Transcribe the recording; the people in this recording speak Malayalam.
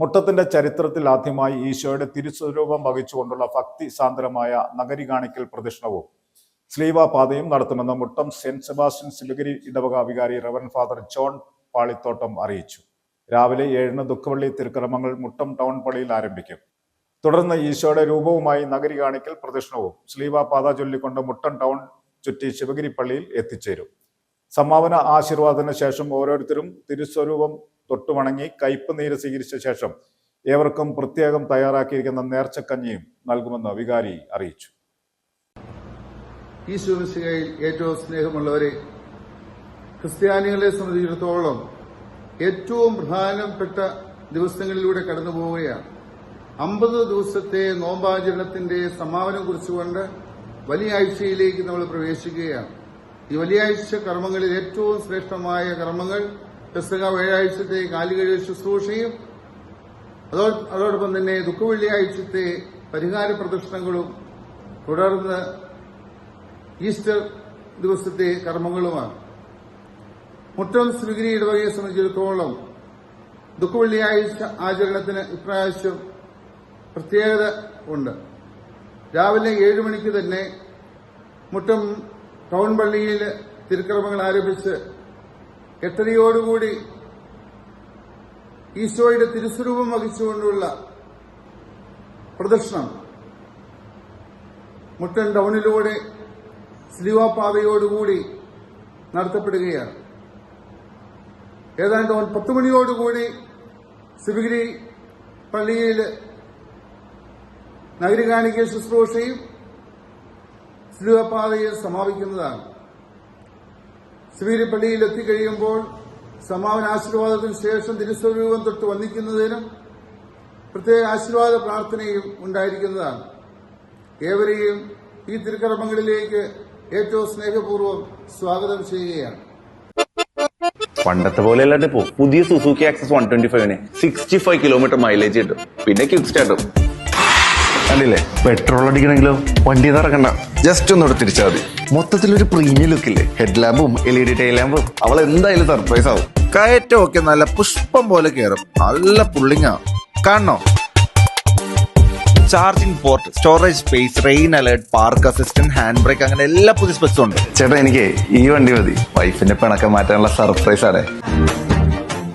മുട്ടത്തിന്റെ ചരിത്രത്തിൽ ആദ്യമായി ഈശോയുടെ തിരുസ്വരൂപം വഹിച്ചുകൊണ്ടുള്ള ഭക്തി സാന്ദ്രമായ നഗരി കാണിക്കൽ പ്രദക്ഷിണവും സ്ലീവ പാതയും നടത്തുമെന്ന് മുട്ടം സെന്റ് സെബാസ്റ്റ്യൻ സിലുഗിരി ഇടവക വികാരി റവൻ ഫാദർ ജോൺ പാളിത്തോട്ടം അറിയിച്ചു. രാവിലെ ഏഴിന് ദുഃഖവള്ളി തിരുക്രമങ്ങൾ മുട്ടം ടൗൺ പള്ളിയിൽ ആരംഭിക്കും. തുടർന്ന് ഈശോയുടെ രൂപവുമായി നഗരി കാണിക്കൽ പ്രദക്ഷിണവും സ്ലീവ പാത ചൊല്ലിക്കൊണ്ട് മുട്ടം ടൗൺ ചുറ്റി ശിവഗിരി പള്ളിയിൽ എത്തിച്ചേരും. സമാപന ആശീർവാദത്തിന് ശേഷം ഓരോരുത്തരും തിരുസ്വരൂപം തൊട്ടുവണങ്ങി കയ്പ് നീര് സ്വീകരിച്ച ശേഷം ഏവർക്കും പ്രത്യേകം തയ്യാറാക്കിയിരിക്കുന്ന നേർച്ചക്കഞ്ഞിയും നൽകുമെന്ന് വികാരി അറിയിച്ചു. ഈ ശുശ്രൂഷയിൽ ഏറ്റവും സ്നേഹമുള്ളവരെ ക്രിസ്ത്യാനികളെ സംബന്ധിച്ചിടത്തോളം ഏറ്റവും പ്രധാനപ്പെട്ട ദിവസങ്ങളിലൂടെ കടന്നു പോവുകയാണ്. അമ്പത് ദിവസത്തെ നോമ്പാചരണത്തിന്റെ സമാപനം കുറിച്ചുകൊണ്ട് വലിയ ആഴ്ചയിലേക്ക് നമ്മൾ പ്രവേശിക്കുകയാണ്. ഈ വലിയ ആഴ്ച കർമ്മങ്ങളിൽ ഏറ്റവും ശ്രേഷ്ഠമായ കർമ്മങ്ങൾ പെസക വ്യാഴാഴ്ചത്തെ കാലുകഴി ശുശ്രൂഷയും അതോ- അതോടൊപ്പം തന്നെ ദുഃഖവെള്ളിയാഴ്ചത്തെ പരിഹാര പ്രദർശനങ്ങളും തുടർന്ന് ഈസ്റ്റർ ദിവസത്തെ കർമ്മങ്ങളുമാണ്. മുട്ടം ശ്രീഗിരി ഇടവകയെ സംബന്ധിച്ചിടത്തോളം ദുഃഖവെള്ളിയാഴ്ച ആചരണത്തിന് ഇപ്രാവശ്യം പ്രത്യേകത ഉണ്ട്. രാവിലെ ഏഴ് മണിക്ക് തന്നെ മുട്ടം ടൗൺ പള്ളിയിൽ തിരുക്കർമ്മങ്ങൾ ആരംഭിച്ച് എട്ടരയോടുകൂടി ഈശോയുടെ തിരുസ്വരൂപം വഹിച്ചുകൊണ്ടുള്ള പ്രദർശനം മുട്ടൻ ടൗണിലൂടെ സ്ലിവാപാതയോടുകൂടി നടത്തപ്പെടുകയാണ്. ഏതാണ്ട് പത്ത് മണിയോടുകൂടി ശിവഗിരി പള്ളിയിൽ നഗരികാണിക ശുശ്രൂഷയും സ്ലിവാപാതയിൽ സമാപിക്കുന്നതാണ്. ശിവഗിരി പള്ളിയിൽ എത്തിക്കഴിയുമ്പോൾ സമാപന ആശീർവാദത്തിന് ശേഷം തിരുസ്വരൂപം തൊട്ട് വന്നിക്കുന്നതിനും പ്രത്യേക ആശീർവാദ പ്രാർത്ഥനയും ഉണ്ടായിരിക്കുന്നതാണ്. ഏവരെയും ഈ തിരുക്കർമ്മങ്ങളിലേക്ക് ഏറ്റവും സ്നേഹപൂർവം സ്വാഗതം ചെയ്യുകയാണ്. പണ്ടത്തെ പോലെ ഇപ്പോ പുതിയ സുസുക്കി ആക്സസ് വൺ ട്വന്റി ഫൈവിന് സിക്സ്റ്റി ഫൈവ് കിലോമീറ്റർ മൈലേജ് കിട്ടും. പിന്നെ സ്റ്റാർട്ടും കണ്ടില്ലേ പെട്രോൾ അടിക്കണമെങ്കിലോ വണ്ടി ഇറക്കണ്ട ജസ്റ്റ് ഒന്നുകൂടെ തിരിച്ചാൽ മതി. മൊത്തത്തിലൊരു പ്രീമിയം ലുക്കില്ലേ ഹെഡ് ലാമ്പും എൽ ഇ ഡി ടൈൽ ലാമ്പും അവൾ എന്തായാലും സർപ്രൈസ് ആവും. കയറ്റമൊക്കെ നല്ല പുഷ്പം പോലെ കയറും. നല്ല പുള്ളിങ്ങാ കാണണോ? Charging port storage space rain alert park assistant hand brake അങ്ങനെ എല്ലാ പുതിയ സ്പെക്സും ഉണ്ട്. ചേട്ടാ എനിക്ക് ഈ വണ്ടി മതി. വൈഫിന്റെ പിണക്കം മാറ്റാനുള്ള സർപ്രൈസ് ആണ്.